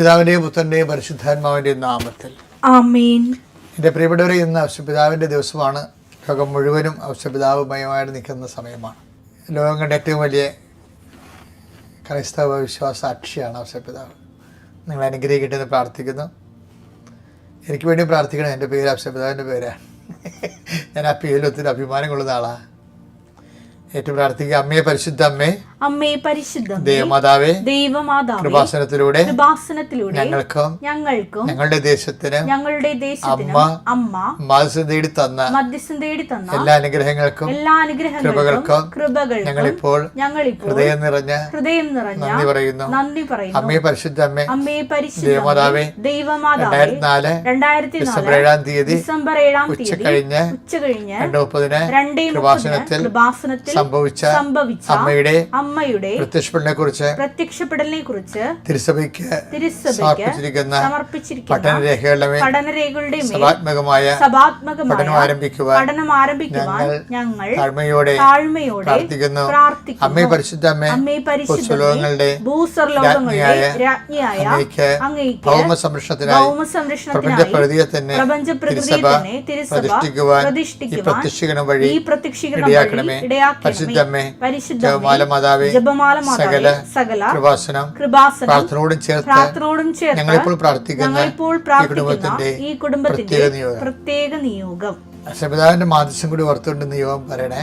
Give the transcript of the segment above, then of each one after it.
പിതാവിന്റെയും പുത്രന്റെയും പരിശുദ്ധാത്മാവിന്റെയും നാമത്തിൽ. എന്റെ പ്രിയപ്പെട്ടവരെ ഇന്ന് ഔഷപിതാവിന്റെ ദിവസമാണ്. ലോകം മുഴുവനും ഔഷപിതാവുമയമായിട്ട് നിൽക്കുന്ന സമയമാണ്. ലോകം കണ്ട ഏറ്റവും വലിയ ക്രൈസ്തവ വിശ്വാസ അക്ഷിയാണ് ഔഷപിതാവ് നിങ്ങൾ അനുഗ്രഹിക്കട്ടെ എന്ന് പ്രാർത്ഥിക്കുന്നു. എനിക്ക് വേണ്ടി പ്രാർത്ഥിക്കണം. എന്റെ പേര് അവശ്യപിതാവിന്റെ പേരാണ്. ഞാൻ ആ പേരിൽ ഒത്തിരി അഭിമാനം കൊള്ളുന്ന ആളാണ്. ഏറ്റവും പ്രാർത്ഥിക്കുക. അമ്മയെ പരിശുദ്ധ അമ്മേ അമ്മേ പരിശുദ്ധം ദൈവമാതാവേ ദൈവമാതാവേ കൃപാസനത്തിലൂടെ കൃപാസനത്തിലൂടെ ഞങ്ങൾക്കും ഞങ്ങൾക്കും ഞങ്ങളുടെ ദേശത്തിന് ഞങ്ങളുടെ ദേശത്തിന് അമ്മ അമ്മ മാസം തേടി തന്ന മധ്യസ്ഥം തേടി തന്ന എല്ലാ അനുഗ്രഹങ്ങൾക്കും എല്ലാ അനുഗ്രഹങ്ങൾക്കും കൃപകൾക്കും കൃപകൾ ഞങ്ങളിപ്പോൾ ഞങ്ങളിപ്പോൾ ഹൃദയം നിറഞ്ഞ ഹൃദയം നിറഞ്ഞ നന്ദി പറയുന്നു. നന്ദി പറയുന്നു. അമ്മയെ പരിശുദ്ധ അമ്മേ അമ്മയെ പരിശുദ്ധ ദേവമാതാവേ ദൈവമാതാവേ രണ്ടായിരത്തി നാല് രണ്ടായിരത്തി ഡിസംബർ ഏഴാം തീയതി ഡിസംബർ ഏഴാം ഉച്ച തീയതി കഴിഞ്ഞ് ഉച്ച കഴിഞ്ഞ് രണ്ട് മുപ്പതിന് രണ്ടേ കൃപാസനത്തിൽ കൃപാസനത്തിൽ സംഭവിച്ച സംഭവിച്ച അമ്മയുടെ അമ്മയുടെ പ്രത്യക്ഷപ്പെടലിനെ കുറിച്ച് പ്രത്യക്ഷപ്പെടലിനെ കുറിച്ച് തിരുസഭയ്ക്ക് സമർപ്പിച്ചിരിക്കുന്ന പഠനരേഖകളുടെ പഠനരേഖകളുടെ സഭാത്മകമായ സഭാത്മകമായ പഠനം ആരംഭിക്കുവാൻ പഠനം ആരംഭിക്കുവാൻ ഞങ്ങൾ താഴ്മയോടെ താഴ്മയോടെ പ്രാർത്ഥിക്കുന്നു. അമ്മേ അമ്മയെ പരിശുദ്ധ അമ്മേ പുസ്തകങ്ങളുടെ ഭൂസ്വർലോകങ്ങളുടെ രാജ്ഞിയായ അങ്ങയ്ക്ക് ഭൗമ സംരക്ഷണത്തിനായി ഭൗമ പ്രപഞ്ച സംരക്ഷണത്തിനായി പ്രകൃതിയെ തന്നെ പ്രപഞ്ച പ്രകൃതിയെ തന്നെ തിരുസഭ പ്രതിഷ്ഠിക്കുവാൻ ഈ പ്രത്യക്ഷീകരണം വഴി ഈ പ്രത്യക്ഷീകരണം ഇടയാക്കണമേ. പരിശുദ്ധമ്മേ പരിശുദ്ധ ജപമാല മാതാവേ സകല കൃപാസനം കൃപാസനം പ്രാർത്ഥനയോടും ചേർത്ത് ഞങ്ങളിപ്പോൾ പ്രാർത്ഥിക്കുന്ന ഈ പ്രാർത്ഥിക്കുന്ന കുടുംബത്തിന്റെ പ്രത്യേക നിയോഗം. പ്രത്യേക നിയോഗം. അക്ഷപിതാവിന്റെ മാതൃശം കൂടി ഓർത്തുകൊണ്ട് നിയോഗം പറയണേ.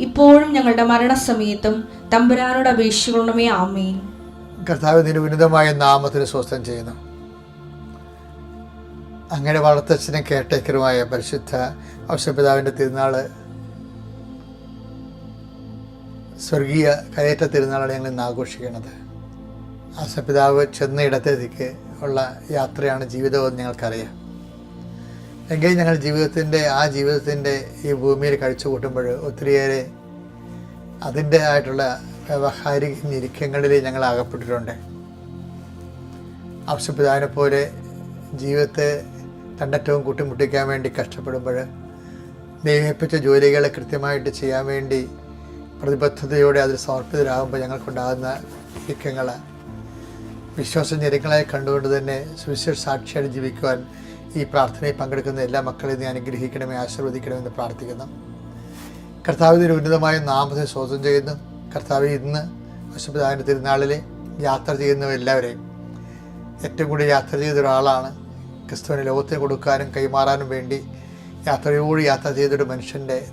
ഇപ്പോഴും ഞങ്ങളുടെ മരണസമയത്തും തമ്പുരാനോട് അപേക്ഷിക്കണമേ ആമേൻ. കർത്താവ് നിന്റെ ഉന്നതമായ നാമത്തിന് സ്വസ്ഥം ചെയ്യുന്നു. അങ്ങനെ വളർത്തച്ഛനും കേട്ടേക്കറുമായ പരിശുദ്ധ അവശ്യപിതാവിന്റെ തിരുനാൾ സ്വർഗീയ കയറ്റ തിരുനാളാണ് ഞങ്ങൾ ഇന്ന് ആഘോഷിക്കുന്നത്. അവശ്യപിതാവ് ചെന്ന ഇടത്തേക്ക് ഉള്ള യാത്രയാണ് ജീവിതമെന്ന് ഞങ്ങൾക്കറിയാം. എങ്കിൽ ഞങ്ങൾ ജീവിതത്തിന്റെ ആ ജീവിതത്തിന്റെ ഈ ഭൂമിയിൽ കഴിച്ചു കൂട്ടുമ്പോൾ ഒത്തിരിയേറെ അതിന്റെ ആയിട്ടുള്ള വ്യവഹാരിക ഞെരുക്കങ്ങളിൽ ഞങ്ങൾ അകപ്പെട്ടിട്ടുണ്ട്. ആവശ്യപിതാവിനെ പോലെ ജീവിതത്തെ തണ്ടറ്റവും കൂട്ടിമുട്ടിക്കാൻ വേണ്ടി കഷ്ടപ്പെടുമ്പോൾ ദൈവമേൽപ്പിച്ച ജോലികളെ കൃത്യമായിട്ട് ചെയ്യാൻ വേണ്ടി പ്രതിബദ്ധതയോടെ അതിൽ സമർപ്പിതരാകുമ്പോൾ ഞങ്ങൾക്കുണ്ടാകുന്ന ഞെരുക്കങ്ങൾ വിശ്വാസ ഞെരുക്കളായി കണ്ടുകൊണ്ട് തന്നെ സുവിശേഷ സാക്ഷിയായി ജീവിക്കുവാൻ ഈ പ്രാർത്ഥനയിൽ പങ്കെടുക്കുന്ന എല്ലാ മക്കളെയും നീ അനുഗ്രഹിക്കണമേ ആശീർവദിക്കണമെന്ന് പ്രാർത്ഥിക്കുന്നു. കർത്താവിന്റെ ഉന്നതമായ നാമത്തെ സ്വതം ചെയ്യുന്നു. കർത്താവ് ഇന്ന് പശുപിതാവിന്റെ തിരുനാളിൽ യാത്ര ചെയ്യുന്ന എല്ലാവരെയും ഏറ്റവും കൂടുതൽ യാത്ര ചെയ്ത ഒരാളാണ്. ക്രിസ്തുവിനെ ലോകത്തിന് കൊടുക്കാനും കൈമാറാനും വേണ്ടി യാത്രയോട് യാത്ര ചെയ്തൊരു മനുഷ്യന്റെ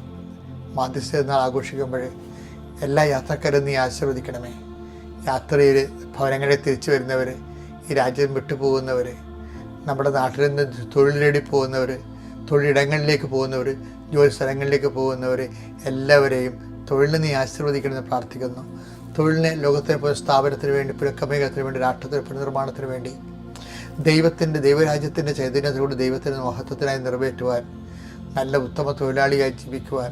മാധ്യസ്ഥ ആഘോഷിക്കുമ്പോൾ എല്ലാ യാത്രക്കാരും നീ ആശീർവദിക്കണമേ. യാത്രയിൽ ഭവനങ്ങളിൽ തിരിച്ചു വരുന്നവർ ഈ രാജ്യം വിട്ടുപോകുന്നവർ നമ്മുടെ നാട്ടിൽ നിന്ന് തൊഴിൽ പോകുന്നവർ തൊഴിലിടങ്ങളിലേക്ക് പോകുന്നവർ ജോലി സ്ഥലങ്ങളിലേക്ക് പോകുന്നവർ എല്ലാവരെയും തൊഴിലിനെ ആശീർവദിക്കണമെന്ന് പ്രാർത്ഥിക്കുന്നു. തൊഴിലിനെ ലോകത്തെ പോലെ സ്ഥാപനത്തിന് വേണ്ടി പുനഃക്രമീകരണത്തിന് വേണ്ടി രാഷ്ട്രത്തിന് പുനർനിർമ്മാണത്തിന് വേണ്ടി ദൈവത്തിന്റെ ദൈവരാജ്യത്തിന്റെ ചൈതന്യത്തിലൂടെ ദൈവത്തിന്റെ മഹത്വത്തിനായി നിറവേറ്റുവാൻ നല്ല ഉത്തമ തൊഴിലാളിയായി ജീവിക്കുവാൻ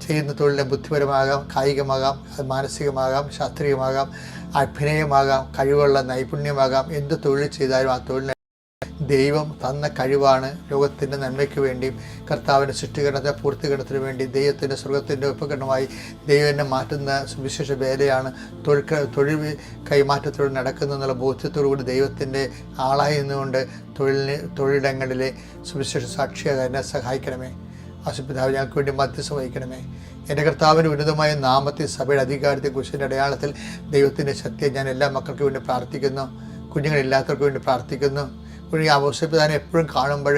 ചെയ്യുന്ന തൊഴിലിനെ ബുദ്ധിപരമാകാം കായികമാകാം മാനസികമാകാം ശാസ്ത്രീയമാകാം അഭിനയമാകാം കഴിവുള്ള നൈപുണ്യമാകാം എന്ത് തൊഴിൽ ചെയ്താലും ആ തൊഴിലിനെ ദൈവം തന്ന കഴിവാണ് ലോകത്തിന്റെ നന്മയ്ക്ക് വേണ്ടിയും കർത്താവിന്റെ സൃഷ്ടികരണത്തെ പൂർത്തീകരണത്തിന് വേണ്ടി ദൈവത്തിന്റെ സ്വർഗത്തിന്റെ ഉപകരണമായി ദൈവനെ മാറ്റുന്ന സുവിശേഷ വേലയാണ്. തൊഴിൽ തൊഴിൽ കൈമാറ്റത്തിലൂടെ നടക്കുന്നു എന്നുള്ള ബോധ്യത്തോടുകൂടി ദൈവത്തിന്റെ ആളായി നിന്നുകൊണ്ട് തൊഴിലിന് തൊഴിലിടങ്ങളിലെ സുവിശേഷ സാക്ഷിയാകാൻ എന്നെ സഹായിക്കണമേ. ആശുപിതാവ് ഞങ്ങൾക്ക് വേണ്ടി മധ്യസ്ഥം വഹിക്കണമേ. എന്റെ കർത്താവിന്റെ ഉന്നതമായ നാമത്തിൽ സഭയുടെ അധികാരത്തെ കുശിന്റെ അടയാളത്തിൽ ദൈവത്തിന്റെ ശക്തിയെ ഞാൻ എല്ലാ മക്കൾക്ക് വേണ്ടി പ്രാർത്ഥിക്കുന്നു. കുഞ്ഞുങ്ങളില്ലാത്തവർക്ക് വേണ്ടി പ്രാർത്ഥിക്കുന്നു. കുഞ്ഞി അവസരപ്രധാനം എപ്പോഴും കാണുമ്പോൾ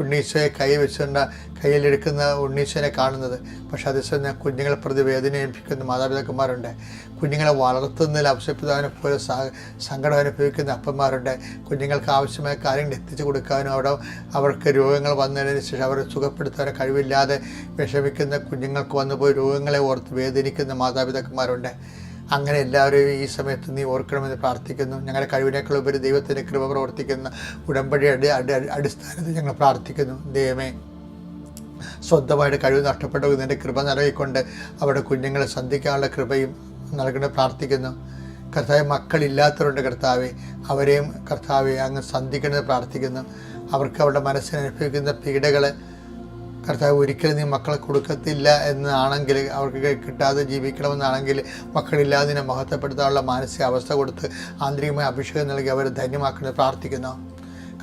ഉണ്ണീശോയെ കൈ വെച്ചുകൊണ്ട് കയ്യിലെടുക്കുന്ന ഉണ്ണീശോനെ കാണുന്നത്. പക്ഷേ അതേസമയം ഞാൻ കുഞ്ഞുങ്ങളെ പ്രതി വേദന ഏൽപ്പിക്കുന്ന മാതാപിതാക്കന്മാരുണ്ട്. കുഞ്ഞുങ്ങളെ വളർത്തുന്നതിൽ ആവശ്യപിതാവിനെ പോലെ സങ്കടം അനുഭവിക്കുന്ന അപ്പന്മാരുണ്ട്. കുഞ്ഞുങ്ങൾക്ക് ആവശ്യമായ കാര്യങ്ങൾ എത്തിച്ചു കൊടുക്കാനും അവിടെ അവർക്ക് രോഗങ്ങൾ വന്നതിന് ശേഷം അവരെ സുഖപ്പെടുത്താനും കഴിവില്ലാതെ വിഷമിക്കുന്ന കുഞ്ഞുങ്ങൾക്ക് വന്നുപോയി രോഗങ്ങളെ ഓർത്ത് വേദനിക്കുന്ന മാതാപിതാക്കന്മാരുണ്ട്. അങ്ങനെ എല്ലാവരെയും ഈ സമയത്ത് നീ ഓർക്കണമെന്ന് പ്രാർത്ഥിക്കുന്നു. ഞങ്ങളുടെ കഴിവിനേക്കാൾ ഉപരി ദൈവത്തിന്റെ കൃപ പ്രവർത്തിക്കുന്ന ഉടമ്പടി അടി അടി അടിസ്ഥാനത്തിൽ ഞങ്ങൾ പ്രാർത്ഥിക്കുന്നു. ദൈവമേ സ്വന്തമായിട്ട് കഴിവ് നഷ്ടപ്പെട്ടു നിന്റെ കൃപ നൽകിക്കൊണ്ട് അവിടെ കുഞ്ഞുങ്ങളെ സന്ധിക്കാനുള്ള കൃപയും നൽകണ പ്രാർത്ഥിക്കുന്നു. കർത്താവ് മക്കളില്ലാത്തവരുണ്ട് കർത്താവെ. അവരെയും കർത്താവെ അങ്ങ് സന്ധിക്കണമെന്ന് പ്രാർത്ഥിക്കുന്നു. അവർക്ക് അവരുടെ മനസ്സിനനുഭവിക്കുന്ന പീഡകളെ കർത്താവ് ഒരിക്കലും നീ മക്കളെ കൊടുക്കത്തില്ല എന്നാണെങ്കിൽ അവർക്ക് കിട്ടാതെ ജീവിക്കണമെന്നാണെങ്കിൽ മക്കളില്ലാതിനെ മഹത്വപ്പെടുത്താനുള്ള മാനസികാവസ്ഥ കൊടുത്ത് ആന്തരികമായ അഭിഷേകം നൽകി അവരെ ധന്യമാക്കുന്നത് പ്രാർത്ഥിക്കുന്നു.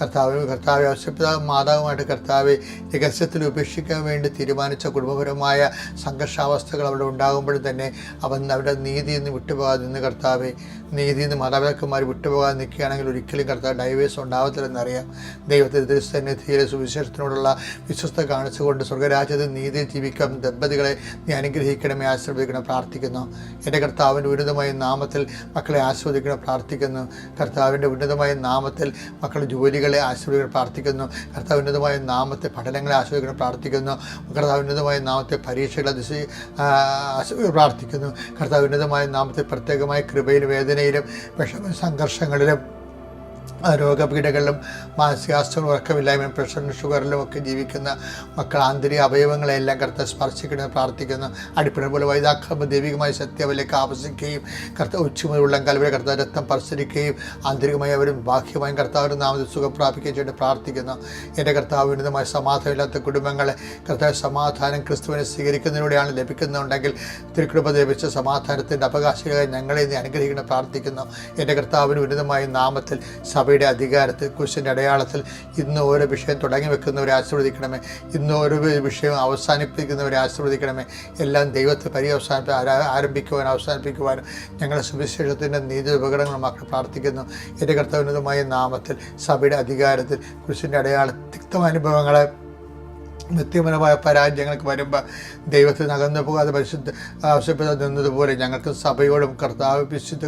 കർത്താവ് കർത്താവ് ആവശ്യപ്പെടാൻ മാതാവുമായിട്ട് കർത്താവ് രഹസ്യത്തിൽ ഉപേക്ഷിക്കാൻ വേണ്ടി തീരുമാനിച്ച കുടുംബപരമായ സംഘർഷാവസ്ഥകൾ അവിടെ ഉണ്ടാകുമ്പോഴും തന്നെ അവൻ അവരുടെ നീതി നിന്ന് വിട്ടുപോകാതെ നിന്ന് കർത്താവ് നീതി നിന്ന് മാതാപിതാക്കന്മാർ വിട്ടുപോകാതെ നിൽക്കുകയാണെങ്കിൽ ഒരിക്കലും കർത്താവ് ഡൈവേഴ്സ് ഉണ്ടാവത്തില്ലെന്നറിയാം. ദൈവത്തിന്റെ ധീരെ സുവിശേഷത്തിനോടുള്ള വിശ്വസ്ത കാണിച്ചുകൊണ്ട് സ്വർഗരാജ്യത്തിൽ നീതി ജീവിക്കാൻ ദമ്പതികളെ നീ അനുഗ്രഹിക്കണമേ ആശീർവദിക്കണം പ്രാർത്ഥിക്കുന്നു. എന്റെ കർത്താവിന്റെ ഉന്നതമായ നാമത്തിൽ മക്കളെ ആസ്വദിക്കണം പ്രാർത്ഥിക്കുന്നു. കർത്താവിന്റെ ഉന്നതമായ നാമത്തിൽ മക്കളുടെ ജോലികളെ ആശീർവദിക്കണം പ്രാർത്ഥിക്കുന്നു. കർത്താവ് ഉന്നതമായ നാമത്തെ പഠനങ്ങളെ ആസ്വദിക്കണം പ്രാർത്ഥിക്കുന്നു. കർത്താവ് ഉന്നതമായ നാമത്തെ പരീക്ഷകളെ ദിശ പ്രാർത്ഥിക്കുന്നു. കർത്താവ് ഉന്നതമായ നാമത്തെ പ്രത്യേകമായ കൃപയിലും വേദനയിലും വിഷമ സംഘർഷങ്ങളിലും രോഗപീഠകളിലും മാനസികാസ്ത്രവും ഉറക്കമില്ലായ്മയും പ്രഷറിലും ഷുഗറിലും ഒക്കെ ജീവിക്കുന്ന മക്കൾ ആന്തരിക അവയവങ്ങളെല്ലാം കർത്ത സ്പർശിക്കണമെന്ന് പ്രാർത്ഥിക്കുന്നു. അടിപ്പിട പോലെ വൈതാക്കുമ്പോൾ ദൈവികമായ സത്യവിലേക്ക് ആവസിക്കുകയും കർത്ത ഉച്ചമുള്ള കലവരെ കർത്ത രക്തം പരിസരിക്കുകയും ആന്തരികമായി അവരും ബാഹ്യമായും കർത്താവിന്റെ നാമത്തിൽ സുഖം പ്രാപിക്കുകയും ചെയ്ത് പ്രാർത്ഥിക്കുന്നു. എന്റെ കർത്താവ് ഉന്നതമായ സമാധാനമില്ലാത്ത കുടുംബങ്ങളെ കർത്താവ് സമാധാനം ക്രിസ്തുവിനെ സ്വീകരിക്കുന്നതിലൂടെയാണ് ലഭിക്കുന്നുണ്ടെങ്കിൽ തിരുക്കുടുംബ ലഭിച്ച സമാധാനത്തിന്റെ അവകാശികളെ ഞങ്ങളെ നീ അനുഗ്രഹിക്കണം പ്രാർത്ഥിക്കുന്നു. എന്റെ കർത്താവിന് ഉന്നതമായ നാമത്തിൽ സഭയുടെ അധികാരത്തിൽ കുരിശിന്റെ അടയാളത്തിൽ ഇന്ന് ഓരോ വിഷയം തുടങ്ങി വെക്കുന്നവരെ ആശീർവദിക്കണമേ. ഇന്ന് ഓരോ വിഷയം അവസാനിപ്പിക്കുന്നവരെ ആശീർവദിക്കണമേ. എല്ലാം ദൈവത്തെ പര്യവസാനിപ്പി ആരാ- ആരംഭിക്കുവാനും അവസാനിപ്പിക്കുവാനും ഞങ്ങളുടെ സുവിശേഷത്തിന്റെ നീതി ഉപകരണങ്ങളുമാക്കി പ്രാർത്ഥിക്കുന്നു. എന്റെ കർത്തവ്യതമായ നാമത്തിൽ സഭയുടെ അധികാരത്തിൽ കുരിശിന്റെ അടയാള തിക്തമനുഭവങ്ങളെ നിത്യപരമായ പരാജയങ്ങൾക്ക് വരുമ്പോൾ ദൈവത്തിൽ നകന്നു പോകാതെ പരിശുദ്ധ ആവശ്യപ്പെടാൻ നിന്നതുപോലെ ഞങ്ങൾക്ക് സഭയോടും കർത്താവ് വിശുദ്ധ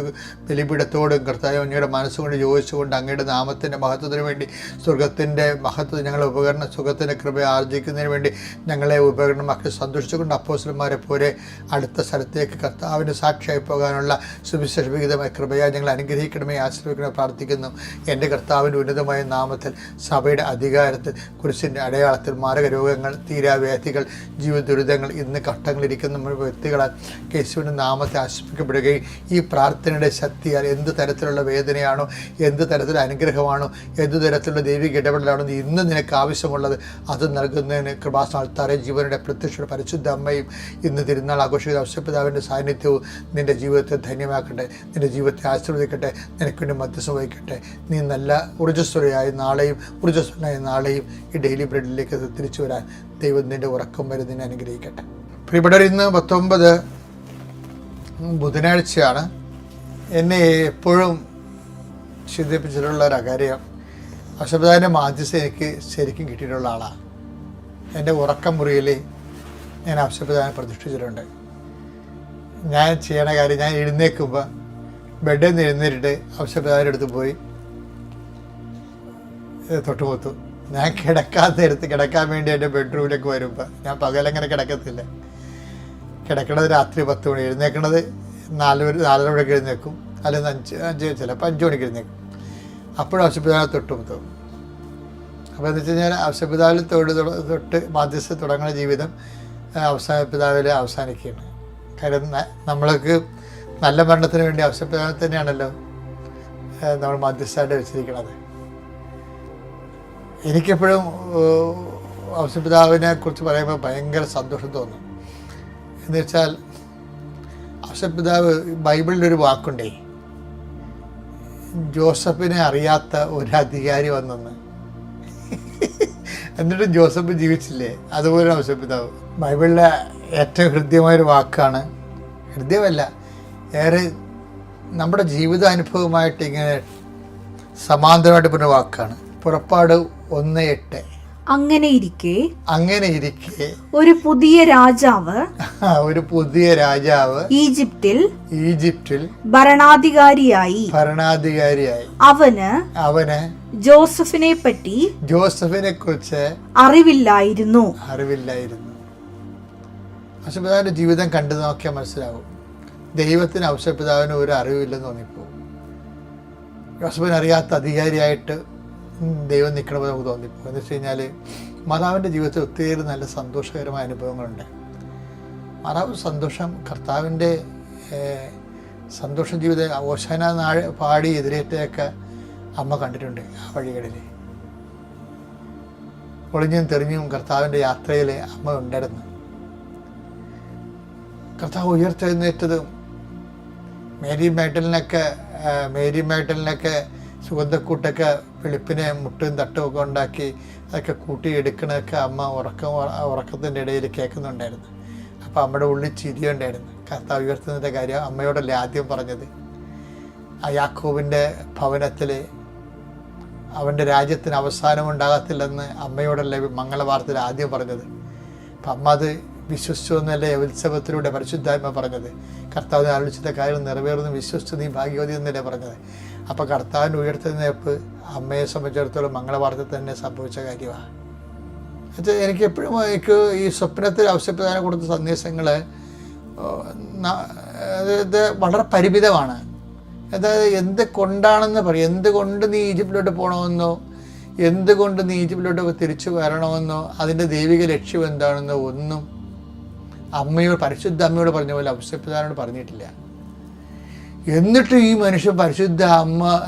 ബലിപീഠത്തോടും കർത്താവ് അങ്ങയുടെ മനസ്സുകൊണ്ട് യോജിച്ചുകൊണ്ട് അങ്ങയുടെ നാമത്തിന്റെ മഹത്വത്തിന് വേണ്ടി സ്വർഗത്തിന്റെ മഹത്വം ഞങ്ങളെ ഉപകരണ സുഖത്തിന്റെ കൃപ ആർജിക്കുന്നതിന് വേണ്ടി ഞങ്ങളെ ഉപകരണമാക്കി സന്തോഷിച്ചുകൊണ്ട് അപ്പോസ്റ്റന്മാരെ പോലെ അടുത്ത സ്ഥലത്തേക്ക് കർത്താവിന് സാക്ഷിയായി പോകാനുള്ള സുവിശേഷവിഹിതമായ കൃപയായി ഞങ്ങൾ അനുഗ്രഹിക്കണമേ ആശ്രയിക്കണമേ പ്രാർത്ഥിക്കുന്നു. എന്റെ കർത്താവിന്റെ ഉന്നതമായ നാമത്തിൽ സഭയുടെ അധികാരത്തിൽ കുരിശിന്റെ അടയാളത്തിൽ മാരക രോഗങ്ങൾ രോഗങ്ങൾ തീരാവ്യാധികൾ ജീവിത ദുരിതങ്ങൾ ഇന്ന് ഘട്ടങ്ങളിരിക്കുന്ന നമ്മൾ വ്യക്തികളാൽ കേശുവിന്റെ നാമത്തെ ആശ്വസിക്കപ്പെടുകയും ഈ പ്രാർത്ഥനയുടെ ശക്തിയാൽ എന്ത് തരത്തിലുള്ള വേദനയാണോ എന്ത് തരത്തിലുള്ള അനുഗ്രഹമാണോ എന്ത് തരത്തിലുള്ള ദൈവിക ഇടപെടലാണോ ഇന്ന് നിനക്ക് ആവശ്യമുള്ളത് അത് നൽകുന്നതിന് കൃപാസ്ഥാനത്താറെ ജീവനുടെ പ്രത്യക്ഷ പരിശുദ്ധ അമ്മയും ഇന്ന് തിരുനാൾ ആഘോഷിക്കുന്ന ഔഷപിതാവിന്റെ സാന്നിധ്യവും നിന്റെ ജീവിതത്തെ ധന്യമാക്കട്ടെ നിന്റെ ജീവിതത്തെ ആശീർവദിക്കട്ടെ നിനക്ക് വേണ്ടി മധ്യസ്ഥം വഹിക്കട്ടെ. നീ നല്ല ഊർജസ്വരയായി നാളെയും ഊർജസ്വരനായ നാളെയും ഈ ഡെയിലി ബ്രെഡിലേക്ക് തിരിച്ചു വരാൻ ദൈവം നിന്റെ ഉറക്കം വരെ നിന്നെ അനുഗ്രഹിക്കട്ടെ. ഇവിടെ ഇന്ന് പത്തൊമ്പത് ബുധനാഴ്ചയാണ്. എന്നെ എപ്പോഴും ചിന്തിപ്പിച്ചിട്ടുള്ള ഒരു അകാര്യം അശ്വതാന്റെ മാധ്യസ്ഥ എനിക്ക് ശരിക്കും കിട്ടിയിട്ടുള്ള ആളാണ്. എന്റെ ഉറക്കം മുറിയിൽ ഞാൻ അശുഭദാനെ പ്രതിഷ്ഠിച്ചിട്ടുണ്ട്. ഞാൻ ചെയ്യണ കാര്യം ഞാൻ എഴുന്നേൽക്കുമ്പോൾ ബെഡിൽ നിന്ന് എഴുന്നേറ്റിട്ട് അവശ്യപ്രധാനം അടുത്ത് പോയി ഇത് തൊട്ടുമുത്തു. ഞാൻ കിടക്കാൻ നേരത്ത് കിടക്കാൻ വേണ്ടി എന്റെ ബെഡ്റൂമിലേക്ക് വരുമ്പോൾ ഞാൻ പകലങ്ങനെ കിടക്കത്തില്ല. കിടക്കണത് രാത്രി പത്ത് മണി എഴുന്നേക്കണത് നാല് നാലര മണിക്ക് എഴുന്നേക്കും. അല്ലെങ്കിൽ അഞ്ച് അഞ്ച് ചിലപ്പോൾ അഞ്ച് മണിക്ക് എഴുന്നേക്കും. അപ്പോഴും ഔഷപിതാവിനെ തൊട്ടുമുത്തും അപ്പോൾ എന്ന് വെച്ച് കഴിഞ്ഞാൽ ഔഷപിതാവിൽ തൊട്ട് തുട- തൊട്ട് മാധ്യസ്ഥ തുടങ്ങുന്ന ജീവിതം അവസാന പിതാവിൽ അവസാനിക്കുകയാണ്. കാര്യം നമ്മൾക്ക് നല്ല മരണത്തിന് വേണ്ടി ഔഷപിതാവിനെ തന്നെയാണല്ലോ നമ്മൾ മധ്യസ്ഥമായിട്ട് വെച്ചിരിക്കുന്നത് എനിക്കെപ്പോഴും ഔഷപിതാവിനെ കുറിച്ച് പറയുമ്പോൾ ഭയങ്കര സന്തോഷം തോന്നും. എന്ന് വെച്ചാൽ ഔഷപിതാവ് ബൈബിളിലൊരു വാക്കുണ്ടേ ജോസഫിനെ അറിയാത്ത ഒരു അധികാരി വന്നെന്ന്. എന്നിട്ട് ജോസഫ് ജീവിച്ചില്ലേ? അതുപോലെ ഔഷപിതാവ് ബൈബിളിലെ ഏറ്റവും ഹൃദ്യമായൊരു വാക്കാണ് ഹൃദ്യമല്ല ഏറെ നമ്മുടെ ജീവിതാനുഭവമായിട്ട് ഇങ്ങനെ സമാന്തരമായിട്ട് പറഞ്ഞ വാക്കാണ്. പുറപ്പാട് ഒന്ന് എട്ട്. അങ്ങനെ ഇരിക്കെ. അങ്ങനെ ഇരിക്കെ. ഒരു പുതിയ രാജാവ് ഒരു പുതിയ രാജാവ് ഈജിപ്തിൽ ഈജിപ്തിൽ ഭരണാധികാരിയായി. ഭരണാധികാരിയായി. അവന് അവന് ജോസഫിനെ പറ്റി ജോസഫിനെ കുറിച്ച് അറിവില്ലായിരുന്നു. അറിവില്ലായിരുന്നു. അശ്വപിതാവിന്റെ ജീവിതം കണ്ടു നോക്കിയാൽ മനസ്സിലാവും. ദൈവത്തിന് ഔഷപിതാവിന് ഒരു അറിവില്ലെന്ന് തോന്നിപ്പോ ജോസഫിനറിയാത്ത അധികാരിയായിട്ട് ദൈവം നിൽക്കണമെന്ന് നമുക്ക് തോന്നിപ്പോകും എന്ന് വെച്ച് കഴിഞ്ഞാൽ മാതാവിന്റെ ജീവിതത്തിൽ ഒത്തിരി നല്ല സന്തോഷകരമായ അനുഭവങ്ങളുണ്ട്. മാതാവ് സന്തോഷം കർത്താവിന്റെ സന്തോഷം ജീവിത ഓശാന നാഴ് പാടി എതിരേറ്റൊക്കെ അമ്മ കണ്ടിട്ടുണ്ട് ആ വഴികളിൽ ഒളിഞ്ഞും തെറിഞ്ഞും കർത്താവിന്റെ യാത്രയിൽ അമ്മ ഉണ്ടായിരുന്നു. കർത്താവ് ഉയർത്തെഴുന്നേറ്റതും മേരി മേട്ടലിനൊക്കെ മേരി മേട്ടലിനൊക്കെ സുഗന്ധക്കൂട്ടൊക്കെ വെളുപ്പിനെ മുട്ടും തട്ടും ഒക്കെ ഉണ്ടാക്കി അതൊക്കെ കൂട്ടി എടുക്കണതൊക്കെ അമ്മ ഉറക്കം ഉറക്കത്തിന്റെ ഇടയിൽ കേൾക്കുന്നുണ്ടായിരുന്നു. അപ്പോൾ അമ്മയുടെ ഉള്ളിൽ ചിരിയുണ്ടായിരുന്നു. കർത്താവ് ഉയർത്തുന്നതിന്റെ കാര്യം അമ്മയോടല്ലേ ആദ്യം പറഞ്ഞത്? ആ യാക്കോബിന്റെ ഭവനത്തിൽ അവന്റെ രാജ്യത്തിന് അവസാനം ഉണ്ടാകത്തില്ലെന്ന് അമ്മയോടല്ലേ മംഗളവാർത്തയിൽ ആദ്യം പറഞ്ഞത്? അപ്പം അമ്മ അത് വിശ്വസിച്ചു എന്നല്ലേ ഉത്സവത്തിലൂടെ പരിശുദ്ധായ്മ പറഞ്ഞത്? കർത്താവിനെ ആലോചിച്ച കാര്യം നിറവേറുന്നു വിശ്വസിച്ചു നീ ഭാഗ്യവതി എന്നല്ലേ പറഞ്ഞത്? അപ്പോൾ കർത്താവിന്റെ ഉയർത്തുന്നേപ്പ് അമ്മയെ സംബന്ധിച്ചിടത്തോളം മംഗളവാർത്ത തന്നെ സംഭവിച്ച കാര്യമാണ് എനിക്ക് എപ്പോഴും എനിക്ക് ഈ സ്വപ്നത്തിൽ ആവശ്യപ്പെടാൻ കൊടുത്ത സന്ദേശങ്ങൾ അതായത് വളരെ പരിമിതമാണ്. അതായത് എന്ത് കൊണ്ടാണെന്ന് പറയും എന്തുകൊണ്ട് നീ ഈജിപ്തിലോട്ട് പോകണമെന്നോ എന്തുകൊണ്ട് നീ ഈജിപ്തിലോട്ട് തിരിച്ചു വരണമെന്നോ അതിന്റെ ദൈവിക ലക്ഷ്യം എന്താണെന്നോ ഒന്നും അമ്മയോട് പരിശുദ്ധ അമ്മയോട് പറഞ്ഞ പോലെ ഔഷധപ്രധാനോട് പറഞ്ഞിട്ടില്ല. എന്നിട്ട് ഈ മനുഷ്യൻ പരിശുദ്ധ അമ്മ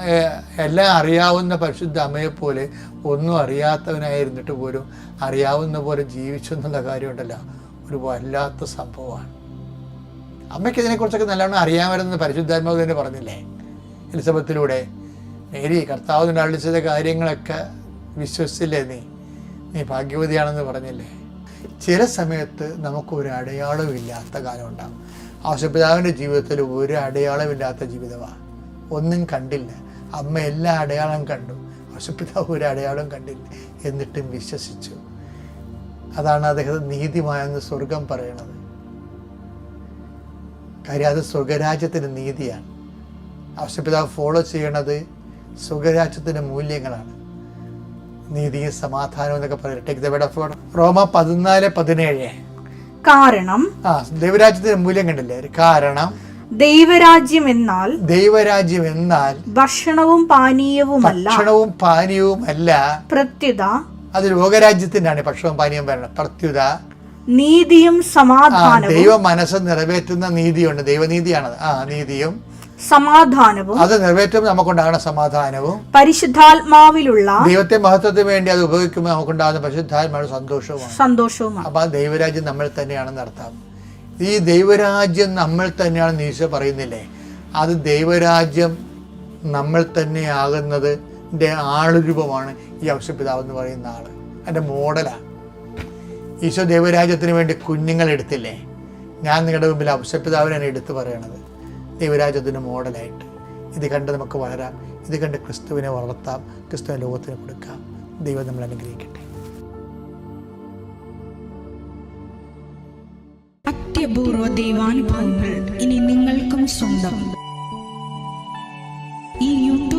എല്ലാം അറിയാവുന്ന പരിശുദ്ധ അമ്മയെപ്പോലെ ഒന്നും അറിയാത്തവനായിരുന്നിട്ട് പോലും അറിയാവുന്ന പോലെ ജീവിച്ചു എന്നുള്ള കാര്യമുണ്ടല്ലോ. ഒരു വല്ലാത്ത സംഭവമാണ്. അമ്മയ്ക്ക് ഇതിനെക്കുറിച്ചൊക്കെ നല്ലവണ്ണം അറിയാമായിരുന്നു പരിശുദ്ധാത്മാവ് തന്നെ പറഞ്ഞില്ലേ? എലിസബത്തിലൂടെ മേരി കർത്താവ് നിന്നാളിച്ചത് കാര്യങ്ങളൊക്കെ വിശ്വസിച്ചില്ലേ നീ? നീ ഭാഗ്യവതിയാണെന്ന് പറഞ്ഞില്ലേ? ചില സമയത്ത് നമുക്ക് ഒരു അടയാളമില്ലാത്ത കാലം ഉണ്ടാകും ആവശ്യപിതാവിന്റെ ജീവിതത്തിൽ ഒരു അടയാളമില്ലാത്ത ജീവിതമാണ് ഒന്നും കണ്ടില്ല. അമ്മ എല്ലാ അടയാളം കണ്ടു. ആവശ്യപിതാവ് ഒരു അടയാളം കണ്ടില്ല എന്നിട്ടും വിശ്വസിച്ചു. അതാണ് അദ്ദേഹത്തെ നീതിമായെന്ന് സ്വർഗം പറയണത്. കാര്യം അത് സ്വർഗരാജ്യത്തിന്റെ നീതിയാണ്. ആവശ്യപിതാവ് ഫോളോ ചെയ്യണത് സ്വർഗരാജ്യത്തിന്റെ മൂല്യങ്ങളാണ്. നീതിയും സമാധാനവും എന്നൊക്കെ പറയും take the word of God റോമ പതിനാല് പതിനേഴ്. കാരണം ആ ദൈവരാജ്യത്തിന്റെ മൂല്യം കണ്ടില്ലേ? കാരണം. ദൈവരാജ്യം എന്നാൽ ദൈവരാജ്യം എന്നാൽ ഭക്ഷണവും പാനീയവുമല്ല. ഭക്ഷണവും പാനീയവും അല്ല പ്രത്യുത അത് ലോകരാജ്യത്തിനാണ് ഭക്ഷണവും പാനീയവും വരണം പ്രത്യുത. നീതിയും സമാധാനം സമാധാനവും ദൈവ മനസ്സ് നിറവേറ്റുന്ന നീതിയുണ്ട്. ദൈവനീതിയാണത്. ആ നീതിയും സമാധാനവും അത് നിറവേറ്റുമ്പോൾ നമുക്കുണ്ടാകുന്ന സമാധാനവും പരിശുദ്ധാത്മാവിലുള്ള ദൈവത്തെ മഹത്വത്തിന് വേണ്ടി അത് ഉപയോഗിക്കുമ്പോൾ നമുക്കുണ്ടാകുന്ന പരിശുദ്ധാത്മാവ് സന്തോഷവും സന്തോഷവുമാണ്. അപ്പൊ ആ ദൈവരാജ്യം നമ്മൾ തന്നെയാണെന്ന് അർത്ഥം ഈ ദൈവരാജ്യം നമ്മൾ തന്നെയാണെന്ന് ഈശോ പറയുന്നില്ലേ? അത് ദൈവരാജ്യം നമ്മൾ തന്നെയാകുന്നത് ആളുരൂപമാണ് ഈ ഔഷപിതാവ് എന്ന് പറയുന്ന ആൾ. എന്റെ മോഡലാണ് ഈശോ ദൈവരാജ്യത്തിന് വേണ്ടി കുഞ്ഞുങ്ങൾ എടുത്തില്ലേ ഞാൻ നിങ്ങളുടെ മുമ്പിൽ ഔഷപിതാവിനാണ് എടുത്തു പറയണത്. ദൈവരാജ്യത്തിന്റെ മോഡലായിട്ട് ഇത് കണ്ട് നമുക്ക് വളരാം. ഇത് കണ്ട് ക്രിസ്തുവിനെ വളർത്താം. ക്രിസ്തുവിനെ ലോകത്തിന് കൊടുക്കാം. ദൈവം നമ്മൾ അനുഗ്രഹിക്കട്ടെ. അത്യപൂർവ ദൈവാനുഭവങ്ങൾ ഇനി നിങ്ങൾക്കും സ്വന്തം.